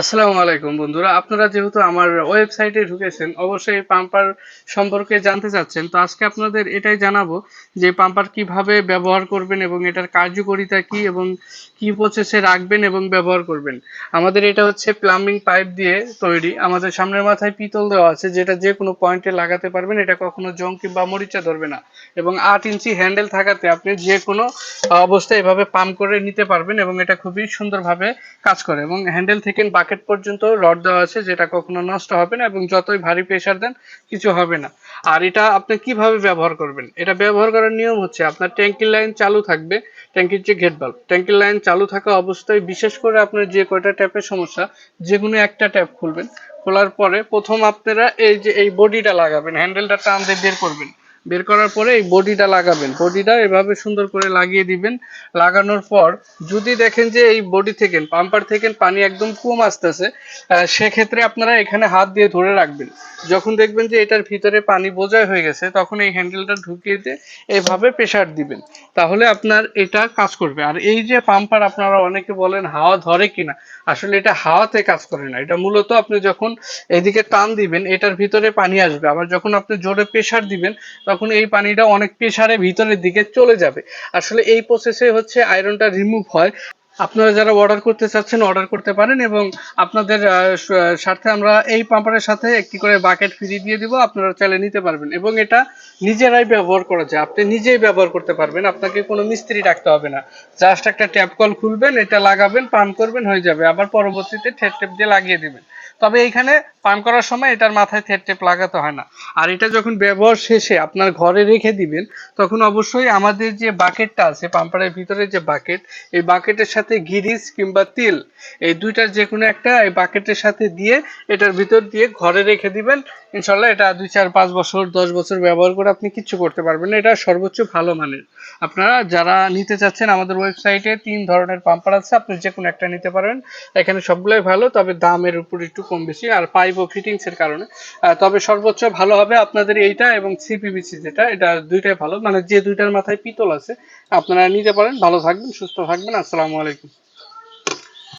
আসসালামু আলাইকুম বন্ধুরা, আপনারা যেহেতু আমার ওয়েবসাইটে ঢুকেছেন, অবশ্যই পাম্পার সম্পর্কে জানতে চাচ্ছেন। তো আজকে আপনাদের এটাই জানাব যে পাম্পার কীভাবে ব্যবহার করবেন এবং এটার কার্যকারিতা কি এবং কি প্রসেসে রাখবেন এবং ব্যবহার করবেন। আমাদের এটা হচ্ছে প্লাম্বিং পাইপ দিয়ে তৈরি। আমাদের সামনের মাথায় পিতল দেওয়া আছে, যেটা যে কোনো পয়েন্টে লাগাতে পারবেন। এটা কখনো জং কিংবা মরিচা ধরবে না এবং আট ইঞ্চি হ্যান্ডেল থাকাতে আপনি যে কোনো অবস্থায় এভাবে পাম্প করে নিতে পারবেন এবং এটা খুবই সুন্দরভাবে কাজ করে এবং হ্যান্ডেল থেকে বাকেট পর্যন্ত রড দেওয়া আছে, যেটা কখনো নষ্ট হবে না এবং যতই ভারী প্রেশার দেন, কিছু হবে না। আর এটা আপনি কীভাবে ব্যবহার করবেন? এটা ব্যবহার করার নিয়ম হচ্ছে, আপনার ট্যাঙ্কির লাইন চালু থাকবে ট্যাঙ্কির যে গেট বাল্ব ট্যাঙ্কির লাইন চালু থাকা অবস্থায় বিশেষ করে আপনার যে কয়টা ট্যাপের সমস্যা, যে কোনো একটা ট্যাপ খুলবেন। খোলার পরে প্রথম আপনারা এই যে, এই বডিটা লাগাবেন হ্যান্ডেলটা টান দিয়ে বের করবেন। বের করার পরে এই বডিটা লাগাবেন। বডিটা এভাবে সুন্দর করে লাগিয়ে দিবেন। লাগানোর পর যদি দেখেন যে এই বডি থেকে, পাম্পার থেকে পানি একদম কম আসতেছে সেক্ষেত্রে আপনারা এখানে হাত দিয়ে ধরে রাখবেন। যখন দেখবেন যে এটার ভিতরে পানি বোঝাই হয়ে গেছে, তখন এই হ্যান্ডেলটা ঢুকিয়ে দিয়ে এভাবে প্রেসার দিবেন। তাহলে আপনার এটা কাজ করবে। আর এই যে পাম্পার আপনারা অনেকে বলেন, হাওয়া ধরে কিনা? আসলে এটা হাওয়াতে কাজ করে না। এটা মূলত আপনি যখন এদিকে টান দিবেন, এটার ভিতরে পানি আসবে। আবার যখন আপনি জোরে প্রেসার দিবেন, তখন এই পানিটা অনেক প্রেসারে ভিতরের দিকে চলে যাবে। আসলে এই প্রসেসে হচ্ছে আয়রনটা রিমুভ হয়। আপনারা যারা অর্ডার করতে চাচ্ছেন অর্ডার করতে পারেন এবং আপনাদের স্বার্থে আমরা এই পাম্পারের সাথে একটি করে বাকেট ফ্রি দিয়ে দিব। আপনারা চাইলে নিতে পারবেন এবং এটা নিজেরাই ব্যবহার করা যায়। আপনি নিজেই ব্যবহার করতে পারবেন। আপনাকে কোনো মিস্ত্রি ডাকতে হবে না। জাস্ট একটা ট্যাপ কল খুলবেন, এটা লাগাবেন পাম্প করবেন, হয়ে যাবে। আবার পরবর্তীতে ঠেপ টেপ দিয়ে লাগিয়ে দিবেন। তবে এইখানে পাম্প করার সময় এটার মাথায় থেট টেপ লাগাতে হয় না। আর এটা যখন ব্যবহার শেষে আপনার ঘরে রেখে দিবেন, তখন অবশ্যই আমাদের যে বাকেটটা আছে, পাম্পারের ভিতরে যে বাকেট, এই বাকেটের সাথে গিরিস কিংবা তেল, এই দুইটার যে কোনো একটা এই বাকেটের সাথে দিয়ে এটার ভিতর দিয়ে ঘরে রেখে দিবেন। ইনশাল্লাহ এটা দুই, চার, পাঁচ বছর, দশ বছর ব্যবহার করে আপনি কিচ্ছু করতে পারবেন না। এটা সর্বোচ্চ ভালো মানের। আপনারা যারা নিতে চাচ্ছেন, আমাদের ওয়েবসাইটে তিন ধরনের পাম্পার আছে, আপনি যে কোনো একটা নিতে পারবেন এখানে সবগুলোই ভালো, তবে দামের উপর একটু কম বেশি, আর পাইপ ও ফিটিংস এর কারণে। তবে সর্বোচ্চ ভালো হবে আপনাদের এইটা এবং সিপিবিসি যেটা, এটা দুইটাই ভালো। মানে যে দুইটার মাথায় পিতল আছে, আপনারা নিতে পারেন। ভালো থাকবেন, সুস্থ থাকবেন। আসসালামু আলাইকুম।